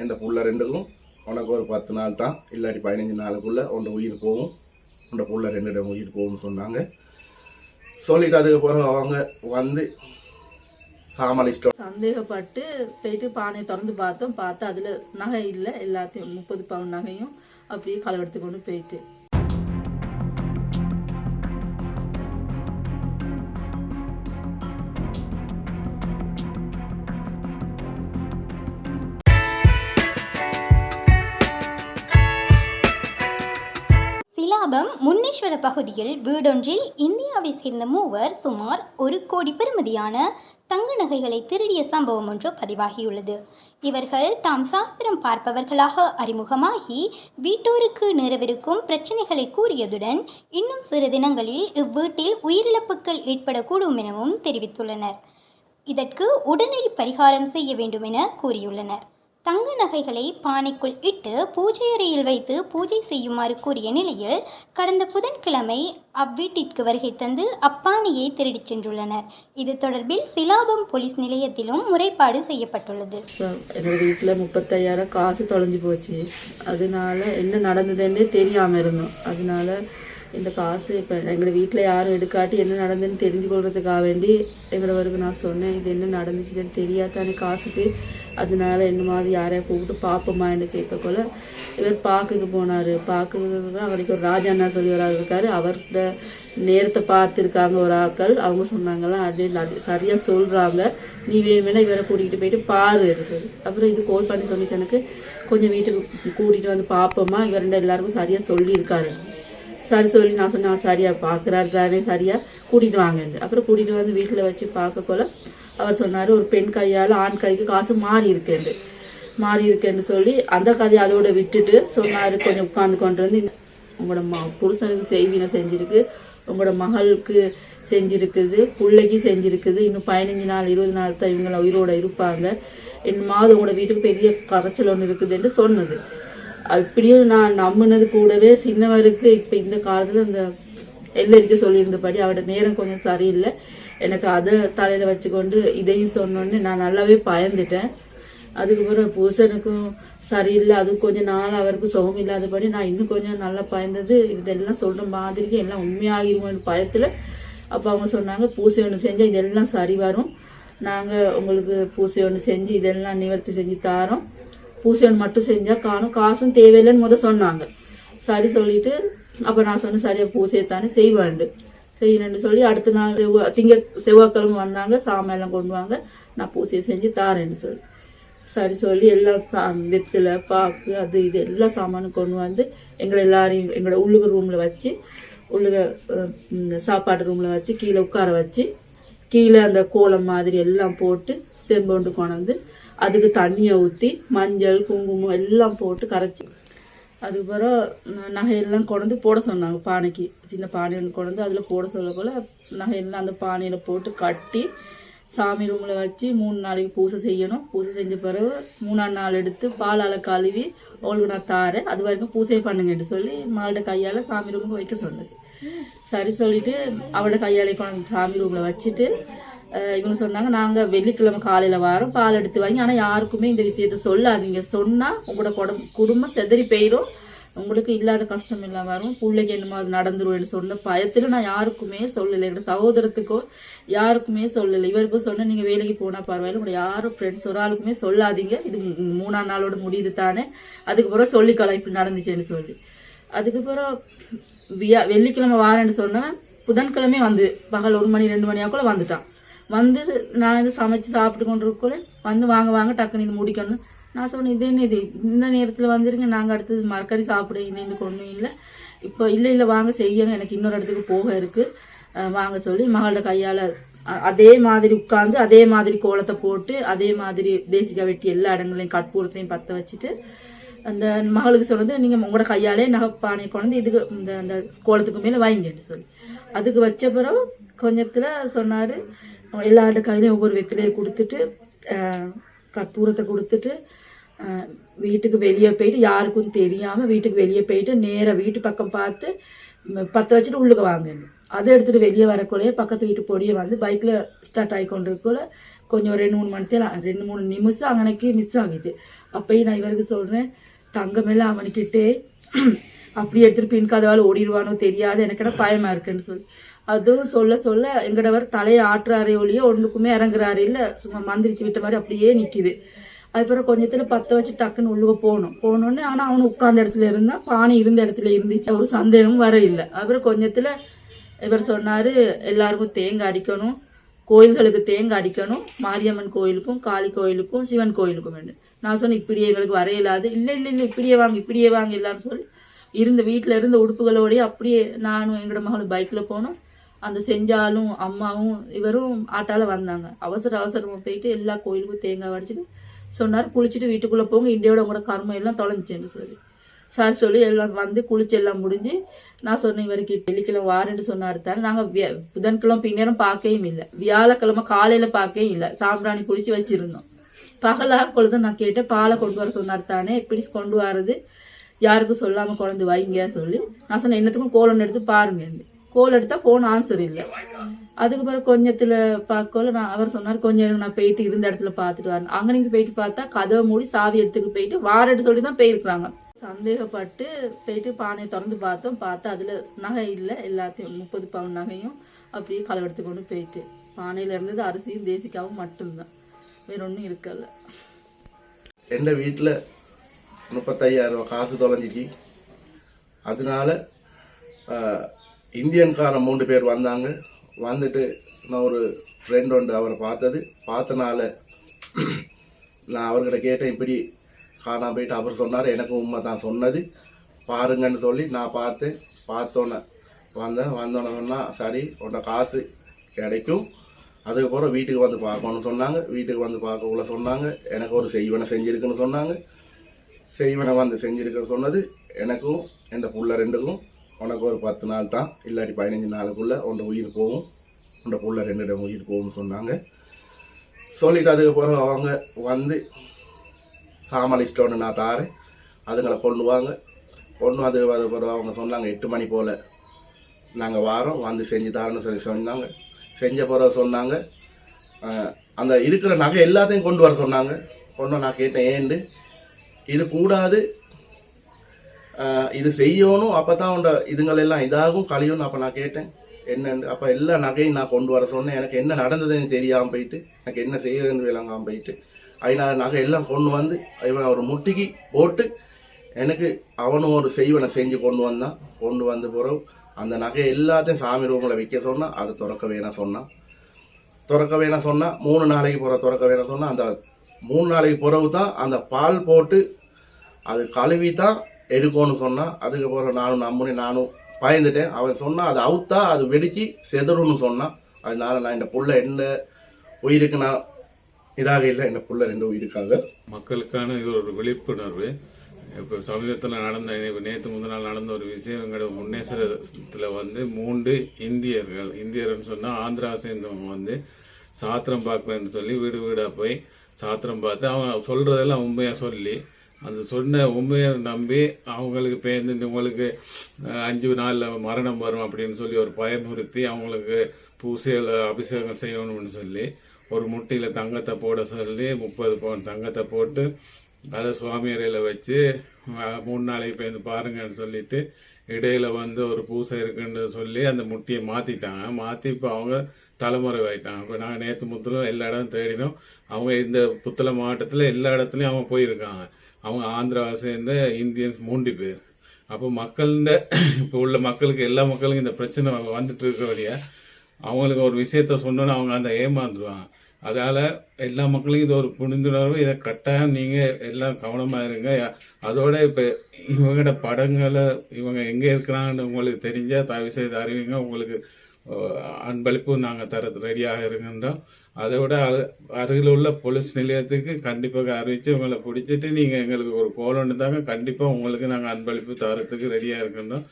என் புள்ள ரெண்டுக்கும் உனக்கு ஒரு பத்து நாள் தான் இல்லாட்டி பதினஞ்சு நாளுக்குள்ளே உன்னோட உயிர் போகும். உன்னோட புள்ள ரெண்டு இடம் உயிர் போகும்னு சொன்னாங்க. சொல்லிட்டு அதுக்கு பிறகு அவங்க வந்து சாமலிஸ்டோ சந்தேகப்பட்டு போயிட்டு பானையை திறந்து பார்த்தோம். பார்த்தா அதில் நகை இல்லை. எல்லாத்தையும் முப்பது பவுன் நகையும் அப்படியே களவெடுத்து கொண்டு போயிட்டு சிலாபம் முன்னேஸ்வர பகுதியில் வீடொன்றில் இந்தியாவை சேர்ந்த மூவர் சுமார் ஒரு கோடி பெறுமதியான தங்க நகைகளை திருடிய சம்பவம் ஒன்று பதிவாகியுள்ளது. இவர்கள் தாம் சாஸ்திரம் பார்ப்பவர்களாக அறிமுகமாகி வீட்டோருக்கு நேரவிருக்கும் பிரச்சனைகளை கூறியதுடன் இன்னும் சில தினங்களில் இவ்வீட்டில் உயிரிழப்புகள் ஏற்படக்கூடும் எனவும் தெரிவித்துள்ளனர். இதற்கு உடனடி பரிகாரம் செய்ய வேண்டும் என கூறியுள்ளனர். தங்க நகைகளை பானைக்குள் இட்டு பூஜை அறையில் வைத்து பூஜை செய்யுமாறு கூறிய நிலையில் கடந்த புதன்கிழமை அவ்வீட்டிற்கு வருகை தந்து அப்பானையை திருடிச் சென்றுள்ளனர். இது தொடர்பில் சிலாபம் போலீஸ் நிலையத்திலும் முறைப்பாடு செய்யப்பட்டுள்ளது. எங்கள் வீட்டில் முப்பத்தையாயிரம் காசு தொலைஞ்சு போச்சு. அதனால என்ன நடந்ததுன்னே தெரியாமல் இருந்தோம். அதனால இந்த காசு இப்போ எங்களோட வீட்டில் யாரும் எடுக்காட்டி என்ன நடந்ததுன்னு தெரிஞ்சு கொள்றதுக்காக வேண்டி எங்களவருக்கு நான் சொன்னேன் இது என்ன நடந்துச்சுன்னு தெரியாதானே காசுக்கு. அதனால என்ன மாதிரி யாரையா கூப்பிட்டு பார்ப்போமான்னு கேட்கக்குள்ள இவர் பார்க்குக்கு போனார். பார்க்குக்கு அவருக்கு ஒரு ராஜாண்ணா சொல்லி ஒரு ஆள் இருக்காரு. அவர்கிட்ட நேரத்தை பார்த்துருக்காங்க ஒரு ஆட்கள். அவங்க சொன்னாங்களாம் அப்படின்னு சரியாக சொல்கிறாங்க நீ வேணுமெனா இவரை கூட்டிகிட்டு போயிட்டு பாரு சொல்லி. அப்புறம் இது கோல் பண்ணி சொல்லிச்சு எனக்கு கொஞ்சம் வீட்டுக்கு கூட்டிகிட்டு வந்து பார்ப்போமா இவர் எல்லாருக்கும் சரியாக சொல்லியிருக்காரு. சரி சொல்லி நான் சொன்னேன் சரியாக பார்க்குறாரு தானே சரியாக கூட்டிகிட்டு வாங்கன்னு அப்புறம் கூட்டிகிட்டு வந்து வீட்டில் வச்சு பார்க்க போல அவர் சொன்னார் ஒரு பெண் கையால் ஆண் கைக்கு காசு மாறி இருக்கேன்னு மாறி இருக்கேன்னு சொல்லி அந்த கதையை அதோட விட்டுட்டு சொன்னார் கொஞ்சம் உட்காந்து கொண்டு வந்து உங்களோட ம புருஷனுக்கு செய்வினை செஞ்சுருக்கு உங்களோட மகளுக்கு செஞ்சுருக்குது பிள்ளைக்கு செஞ்சுருக்குது இன்னும் பதினஞ்சு நாள் இருபது நாள் தான் இவங்கள உயிரோட இருப்பாங்க என்னமாவது உங்களோட வீட்டுக்கு பெரிய கரைச்சல் ஒன்று இருக்குதுன்னு சொன்னது. அப்படியும் நான் நம்பினது கூடவே சின்னவருக்கு இப்போ இந்த காலத்தில் இந்த எல்லரிக்க சொல்லியிருந்தபடி அவரோட நேரம் கொஞ்சம் சரியில்லை. எனக்கு அதை தலையில் வச்சுக்கொண்டு இதையும் சொன்னோன்னு நான் நல்லாவே பயந்துட்டேன். அதுக்கப்புறம் புருஷனுக்கும் சரியில்லை. அது கொஞ்சம் நாள் அவருக்கு சுகம் இல்லாதபடி நான் இன்னும் கொஞ்சம் நல்லா பயந்தது. இதெல்லாம் சொல்கிற மாதிரிக்கு எல்லாம் உண்மையாகிருமோன்னு பயத்தில் அப்போ அவங்க சொன்னாங்க பூசை ஒன்று செஞ்சால் இதெல்லாம் சரி வரும். நாங்கள் உங்களுக்கு பூசை ஒன்று செஞ்சு இதெல்லாம் நிவர்த்தி செஞ்சு தாரோம். பூசணி மட்டும் செஞ்சால் காணும். காசும் தேவையில்லைன்னு முத சொன்னாங்க. சரி சொல்லிட்டு அப்போ நான் சொன்னேன் சரியா பூசையை தானே செய்வாண்டு செய்யணும்னு சொல்லி அடுத்த நாள் செவ்வா திங்க செவ்வாய்க்கிழமை வந்தாங்க. சாமையெல்லாம் கொண்டு வாங்க. நான் பூசையை செஞ்சு தாரேன்னு சொல்லி. சரி சொல்லி எல்லாம் சா வெத்தில பாக்கு அது இது எல்லா சாமானும் கொண்டு வந்து எங்களை எல்லாரையும் எங்களோட உள்ளுக ரூமில் வச்சு உள்ளுக சாப்பாடு இந்த சாப்பாட்டு ரூமில் வச்சு கீழே உட்கார வச்சு கீழே அந்த கோலம் மாதிரி எல்லாம் போட்டு செம்பொண்டு கொண்டு அதுக்கு தண்ணியை ஊற்றி மஞ்சள் குங்குமம் எல்லாம் போட்டு கரைச்சி. அதுக்கப்புறம் நகையெல்லாம் கொண்டு போட சொன்னாங்க பானைக்கு. சின்ன பானை ஒன்று கொண்டு அதில் போட சொல்ல போல் நகையெல்லாம் அந்த பானையில் போட்டு கட்டி சாமி ரூமில் வச்சு மூணு நாளைக்கு பூசை செய்யணும். பூசை செஞ்ச பிறகு மூணாம் நாள் எடுத்து பாலால் கழுவி அவளுக்கு நான் தாரேன். அது வரைக்கும் பூசை பண்ணுங்கன்னு சொல்லி மகளோட கையால் சாமி ரூமுக்கு வைக்க சொன்னது. சரி சொல்லிவிட்டு அவளோட கையாலே கொண்டு சாமி ரூமில் வச்சுட்டு இவங்க சொன்னாங்க நாங்கள் வெள்ளிக்கிழமை காலையில் வரோம் பால் எடுத்து வாங்கி ஆனால் யாருக்குமே இந்த விஷயத்த சொல்லாதீங்க. சொன்னால் உங்களோட குடம் குடும்பம் செதறி போயிடும் உங்களுக்கு இல்லாத கஷ்டம் எல்லாம் வரும். பிள்ளைக்கு என்னமோ அது நடந்துருவேன்னு சொன்ன பயத்தில் நான் யாருக்குமே சொல்லலை. என்னோட சகோதரத்துக்கோ யாருக்குமே சொல்லலை. இவருக்கும் சொன்ன நீங்கள் வேலைக்கு போனால் பரவாயில்ல உங்களோட யாரும் ஃப்ரெண்ட்ஸ் ஒரு ஆளுக்குமே சொல்லாதீங்க. இது மூணாம் நாளோட முடியுது தானே. அதுக்கப்புறம் சொல்லிக்கலாம் இப்படி நடந்துச்சுன்னு சொல்லி. அதுக்கப்புறம் வியா வெள்ளிக்கிழமை வாரேன்னு சொன்னேன் புதன்கிழமை வந்து பகல் ஒரு மணி ரெண்டு மணியாக்குள்ள வந்துட்டான். வந்து நான் இது சமைச்சு சாப்பிட்டு கொண்டு இருக்கக்குள்ள வந்து வாங்க வாங்க டக்குன்னு இது முடிக்கணும். நான் சொன்னேன் இது என்ன இது? இந்த நேரத்தில் வந்துருங்க. நாங்கள் அடுத்தது மரக்கறி சாப்பிட இன்னும் கொண்டு இல்லை. இப்போ இல்லை இல்லை வாங்க செய்யணும். எனக்கு இன்னொரு இடத்துக்கு போக இருக்குது வாங்க சொல்லி மகளோட கையால் அதே மாதிரி உட்காந்து அதே மாதிரி கோலத்தை போட்டு அதே மாதிரி பேசிக்காக வெட்டி எல்லா இடங்களையும் கற்பூரத்தையும் பற்ற வச்சுட்டு அந்த மகளுக்கு சொன்னது நீங்கள் உங்களோட கையாலே நகைப்பானை கொண்டு இதுக்கு இந்த அந்த கோலத்துக்கு மேலே வாங்கிட்டு சொல்லி. அதுக்கு வச்ச பிறகு கொஞ்சத்தில் சொன்னார் எல்லாருடைய கையிலையும் ஒவ்வொரு வெத்திலையை கொடுத்துட்டு கற்பூரத்தை கொடுத்துட்டு வீட்டுக்கு வெளியே போயிட்டு யாருக்கும் தெரியாமல் வீட்டுக்கு வெளியே போயிட்டு நேராக வீட்டு பக்கம் பார்த்து பற்ற வச்சுட்டு உள்ளுக்கு வாங்கணும் அதை எடுத்துகிட்டு வெளியே வரக்குள்ளேயே பக்கத்து வீட்டு பொடியை வந்து பைக்கில் ஸ்டார்ட் ஆகி கொண்டிருக்குள்ள கொஞ்சம் ரெண்டு மூணு மணி ரெண்டு மூணு நிமிஷம் அங்கனைக்கு மிஸ் ஆகிட்டு அப்பயும் நான் இவருக்கு சொல்கிறேன் தங்கமெல்லாம் அவனுக்கிட்டே அப்படி எடுத்துகிட்டு பின் கதவால் ஓடிடுவானோ தெரியாது எனக்கிட்ட பயமாக இருக்குன்னு சொல்லி. அதுவும் சொல்ல சொல்ல எங்கடவர் தலையை ஆட்டுறாரே ஒழியோ ஒன்றுக்குமே இறங்குறாரு இல்லை சும்மா மந்திரிச்சு விட்ட மாதிரி அப்படியே நிற்கிது அதுக்கப்புறம் கொஞ்சத்தில் பற்ற வச்சு டக்குன்னு உள்ளுக போகணும். போனோடனே ஆனால் அவனு உட்கார்ந்த இடத்துல இருந்தால் பானை இருந்த இடத்துல இருந்துச்சு. ஒரு சந்தேகமும் வர இல்லை. அப்புறம் கொஞ்சத்தில் இவர் சொன்னார் எல்லாருக்கும் தேங்காய் அடிக்கணும். கோயில்களுக்கு தேங்காய் அடிக்கணும். மாரியம்மன் கோயிலுக்கும் காளி கோயிலுக்கும் சிவன் கோயிலுக்கும் வேண்டும் நான் சொன்னேன் இப்படியே எங்களுக்கு வர இயலாது இல்லை இல்லை இல்லை இப்படியே வாங்க இப்படியே வாங்க எல்லாரும் சொல்லி இருந்த வீட்டில் இருந்த உடுப்புகளோடய அப்படியே நானும் எங்களோட மகளும் பைக்கில் போனோம். அந்த செஞ்சாலும் அம்மாவும் இவரும் ஆட்டால வந்தாங்க. அவசர அவசரமாக போயிட்டு எல்லா கோயிலுக்கும் தேங்காய் வடிச்சிட்டு சொன்னார் குளிச்சுட்டு வீட்டுக்குள்ளே போங்க இண்டியோட உங்களோட கர்மம் எல்லாம் தொலைஞ்சிச்சேன்னு சொல்லி. சார் சொல்லி எல்லாம் வந்து குளிச்சு எல்லாம் முடிஞ்சு நான் சொன்னேன் இவருக்கு வெள்ளிக்கிழமை வாரேன்னு சொன்னார் தான் நாங்கள் புதன்கிழமை பின்னேரம் பார்க்கவும் இல்லை. வியாழக்கிழமை காலையில் பார்க்கவும் இல்லை. சாம்பிராணி குளிச்சு வச்சுருந்தோம். பகலாக பொழுது நான் கேட்டேன் பாலை கொண்டு வர சொன்னார் தானே எப்படி கொண்டு வரது? யாருக்கும் சொல்லாமல் குழந்தை வைங்க சொல்லி. நான் சொன்னேன் என்னத்துக்கும் கோலம் எடுத்து பாருங்க கோல் எடுத்தால் ஃபோன் ஆன்சர் இல்லை. அதுக்கு பிறகு கொஞ்சத்தில் பார்க்கல நான் அவர் சொன்னார் கொஞ்சம் நேரம் நான் போயிட்டு இருந்த இடத்துல பார்த்துட்டு வரேன். அங்கே நீங்கள் போயிட்டு பார்த்தா கதவை மூடி சாவி எடுத்துக்கிட்டு போயிட்டு வாரட்டு சொல்லி தான் போயிருக்கிறாங்க. சந்தேகப்பட்டு போயிட்டு பானையை திறந்து பார்த்தோம். பார்த்தா அதில் நகை இல்லை. எல்லாத்தையும் முப்பது பவுன் நகையும் அப்படியே களவெடுத்து கொண்டு போயிட்டு பானையில் இருந்தது அரிசியும் தேசிக்காவும் மட்டும்தான். வேற ஒன்றும் இருக்கல. எங்கள் வீட்டில் முப்பத்தையாயிரம் ரூபா காசு தொலைஞ்சிச்சு அதனால இந்தியன்கார இந்தியன்காரன் பேர் வந்தாங்க. வந்துட்டு நான் ஒரு ஃப்ரெண்ட் ஒன்று அவரை பார்த்தது. பார்த்தனால நான் அவர்கிட்ட கேட்டேன் இப்படி காணாம போயிட்டு. அவர் சொன்னார் எனக்கும் உண்மை தான் சொன்னது. பாருங்கன்னு சொல்லி நான் பார்த்தேன். பார்த்தோன்னே வந்தேன். வந்தோன்னே சரி உன்னை காசு கிடைக்கும். அதுக்கப்புறம் வீட்டுக்கு வந்து பார்க்கணும்னு சொன்னாங்க. வீட்டுக்கு வந்து பார்க்கக்குள்ள சொன்னாங்க. எனக்கு ஒரு செய்வனை செஞ்சுருக்குன்னு சொன்னாங்க. செய்வனை வந்து செஞ்சுருக்குன்னு சொன்னது. எனக்கும் எந்த புள்ள ரெண்டுக்கும் உனக்கு ஒரு பத்து நாள் தான். இல்லாட்டி பதினஞ்சு நாளுக்குள்ள உன்னோட உயிர் போகும். உன்னோட புள்ள ரெண்டு உயிர் போகும்னு சொன்னாங்க. சொல்லிட்டு அதுக்கப்புறம் அவங்க வந்து சாமான் லிஸ்ட் ஒன்று நான் தாரேன் அதுங்களை கொண்டு வாங்க. கொண்டு வந்து அதுக்கப்புறம் அவங்க சொன்னாங்க எட்டு மணி போல் நாங்கள் வாரோம். வந்து செஞ்சு தரேன்னு சொல்லி சொன்னாங்க. செஞ்ச பிறகு சொன்னாங்க அந்த இருக்கிற நகை எல்லாத்தையும் கொண்டு வர சொன்னாங்க. கொண்டு நான் கேட்டேன் ஏண்டு? இது கூடாது. இது செய்யணும் அப்போ தான் உண்ட இதுங்கள் எல்லாம் இதாகும் கழியும்னு அப்போ நான் கேட்டேன். என்ன அப்போ எல்லா நகையும் நான் கொண்டு வர சொன்னேன். எனக்கு என்ன நடந்ததுன்னு தெரியாமல் போயிட்டு எனக்கு என்ன செய்யறதுன்னு விளங்காமல் போயிட்டு அதனால நகை எல்லாம் கொண்டு வந்து இவன் ஒரு முட்டிக்கு போட்டு எனக்கு அவனும் ஒரு செய்வனை செஞ்சு கொண்டு வந்தான். கொண்டு வந்த பிறகு அந்த நகை எல்லாத்தையும் சாமி ரூமில் வைக்க சொன்னான் அது திறக்க வேணாம் சொன்னான் திறக்க வேணாம் சொன்னால் மூணு நாளைக்கு போகிற திறக்க வேணாம் சொன்னால் அந்த மூணு நாளைக்கு பிறகு தான் அந்த பால் போட்டு அது கழுவி தான் எடுக்கணும்னு சொன்னான் அதுக்கப்புறம் நானும் நம்பினேன் நானும் பயந்துட்டேன். அவன் சொன்னான் அது அவுத்தா அது வெடிச்சு செதறும்னு சொன்னான் அதனால நான் இந்த புள்ள என்ன உயிருக்கு நான் இதாக இல்லை. இந்த புள்ள ரெண்டு உயிருக்காக. மக்களுக்கான இது ஒரு விழிப்புணர்வு. இப்போ சமீபத்தில் நடந்த நேற்று முந்தின நாள் நடந்த ஒரு விஷயம் எங்களோட முன்னேஸ்வரத்தில் வந்து மூன்று இந்தியர்கள் இந்தியர்னு சொன்னால் ஆந்திரா சேர்ந்தவங்க வந்து சாத்திரம் பார்க்குறேன்னு சொல்லி வீடு வீடாக போய் சாத்திரம் பார்த்து அவன் சொல்கிறதெல்லாம் உண்மையாக சொல்லி அந்த சொன்ன உண்மையை நம்பி அவங்களுக்கு பேருந்து உங்களுக்கு அஞ்சு நாளில் மரணம் வரும் அப்படின்னு சொல்லி ஒரு பயமுறுத்தி அவங்களுக்கு பூசையில் அபிஷேகம் செய்யணும்னு சொல்லி ஒரு முட்டியில் தங்கத்தை போட சொல்லி முப்பது பவுன் தங்கத்தை போட்டு அதை சுவாமி அறையில் வச்சு மூணு நாளைக்கு பேருந்து பாருங்கன்னு சொல்லிட்டு இடையில் வந்து ஒரு பூசை இருக்குன்னு சொல்லி அந்த முட்டியை மாற்றிட்டாங்க மாற்றி இப்போ அவங்க தலைமுறை ஆகிட்டாங்க இப்போ நாங்கள் நேற்று முத்தலும் எல்லா இடமும் தேடினோம். அவங்க இந்த புத்தளை மாவட்டத்தில் எல்லா இடத்துலையும் அவங்க போயிருக்காங்க. அவங்க ஆந்திராவை சேர்ந்த இந்தியன்ஸ் மூன்று பேர். அப்போ மக்கள்கிட்ட இப்போ உள்ள மக்களுக்கு எல்லா மக்களுக்கும் இந்த பிரச்சனை வந்துட்டு இருக்கிறபடியா அவங்களுக்கு ஒரு விஷயத்த சொன்னோன்னு அவங்க அந்த ஏமாந்துருவாங்க. அதால் எல்லா மக்களுக்கும் இது ஒரு புரிந்துணர்வு இதை கட்டாயம் நீங்கள் எல்லாம் கவனமாக இருங்க. அதோட இப்போ இவங்களோட படங்களை இவங்க எங்கே இருக்கிறாங்கன்னு உங்களுக்கு தெரிஞ்சால் தயவு செய்து அறிவிங்க. உங்களுக்கு அன்பளிப்பு நாங்கள் தர ரெடியாக இருக்கின்றோம். அதை விட அரு- அருகில் உள்ள போலீஸ் நிலையத்துக்கு கண்டிப்பாக அறிவித்து உங்களை பிடிச்சிட்டு நீங்கள் எங்களுக்கு ஒரு கோல் ஒன்று தாங்க. கண்டிப்பாக உங்களுக்கு நாங்கள் அன்பளிப்பு தரத்துக்கு ரெடியாக இருக்கின்றோம்.